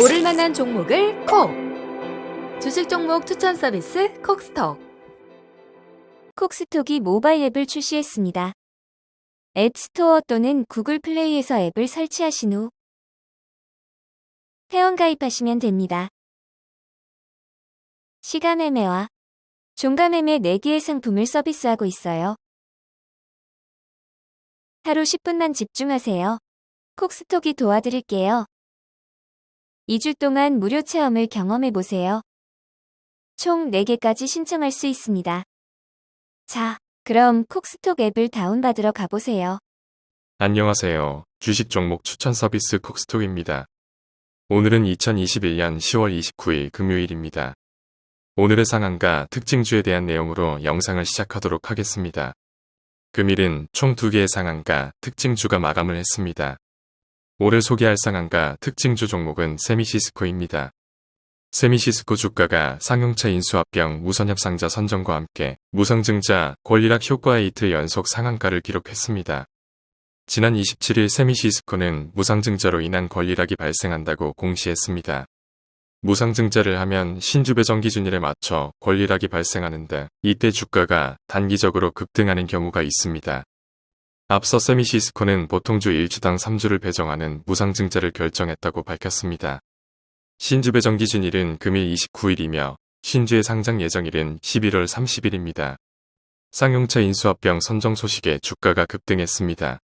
오를 만한 종목을 콕! 주식 종목 추천 서비스 콕스톡. 콕스톡이 모바일 앱을 출시했습니다. 앱스토어 또는 구글 플레이에서 앱을 설치하신 후 회원 가입하시면 됩니다. 시간 매매와 종가 매매 4개의 상품을 서비스하고 있어요. 하루 10분만 집중하세요. 콕스톡이 도와드릴게요. 2주 동안 무료 체험을 경험해 보세요. 총 4개까지 신청할 수 있습니다. 자, 그럼 콕스톡 앱을 다운받으러 가보세요. 안녕하세요. 주식 종목 추천 서비스 콕스톡입니다. 오늘은 2021년 10월 29일 금요일입니다. 오늘의 상한가 특징주에 대한 내용으로 영상을 시작하도록 하겠습니다. 금일은 총 2개의 상한가 특징주가 마감을 했습니다. 오늘 소개할 상한가 특징주 종목은 세미시스코입니다. 세미시스코 주가가 상용차 인수합병 무선협상자 선정과 함께 무상증자 권리락 효과의 이틀 연속 상한가를 기록했습니다. 지난 27일 세미시스코는 무상증자로 인한 권리락이 발생한다고 공시했습니다. 무상증자를 하면 신주배정 기준일에 맞춰 권리락이 발생하는데 이때 주가가 단기적으로 급등하는 경우가 있습니다. 앞서 세미시스코는 보통주 1주당 3주를 배정하는 무상증자를 결정했다고 밝혔습니다. 신주 배정 기준일은 금일 29일이며 신주의 상장 예정일은 11월 30일입니다. 쌍용차 인수합병 선정 소식에 주가가 급등했습니다.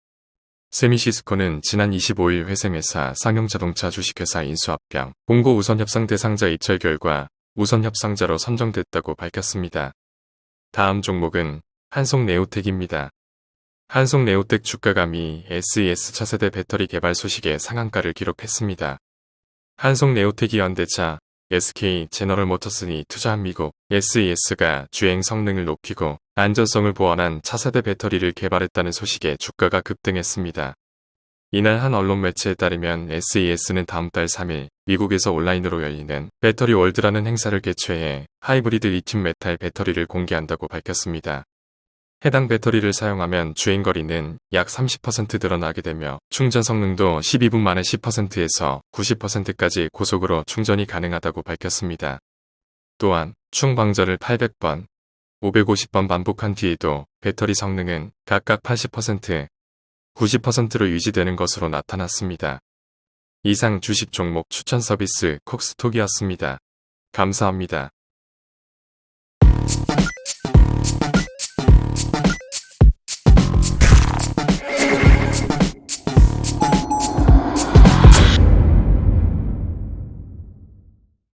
세미시스코는 지난 25일 회생회사 쌍용자동차 주식회사 인수합병 공고 우선 협상 대상자 입찰 결과 우선 협상자로 선정됐다고 밝혔습니다. 다음 종목은 한송네오텍입니다. 한송 네오텍 주가가 미 SES 차세대 배터리 개발 소식에 상한가를 기록했습니다. 한송 네오텍이 현대차, SK 제너럴 모터스니 투자한 미국 SES가 주행 성능을 높이고 안전성을 보완한 차세대 배터리를 개발했다는 소식에 주가가 급등했습니다. 이날 한 언론 매체에 따르면 SES는 다음 달 3일 미국에서 온라인으로 열리는 배터리 월드라는 행사를 개최해 하이브리드 리튬 메탈 배터리를 공개한다고 밝혔습니다. 해당 배터리를 사용하면 주행거리는 약 30% 늘어나게 되며 충전 성능도 12분 만에 10%에서 90%까지 고속으로 충전이 가능하다고 밝혔습니다. 또한 충방전을 800번, 550번 반복한 뒤에도 배터리 성능은 각각 80%, 90%로 유지되는 것으로 나타났습니다. 이상 주식 종목 추천 서비스 콕스톡이었습니다. 감사합니다.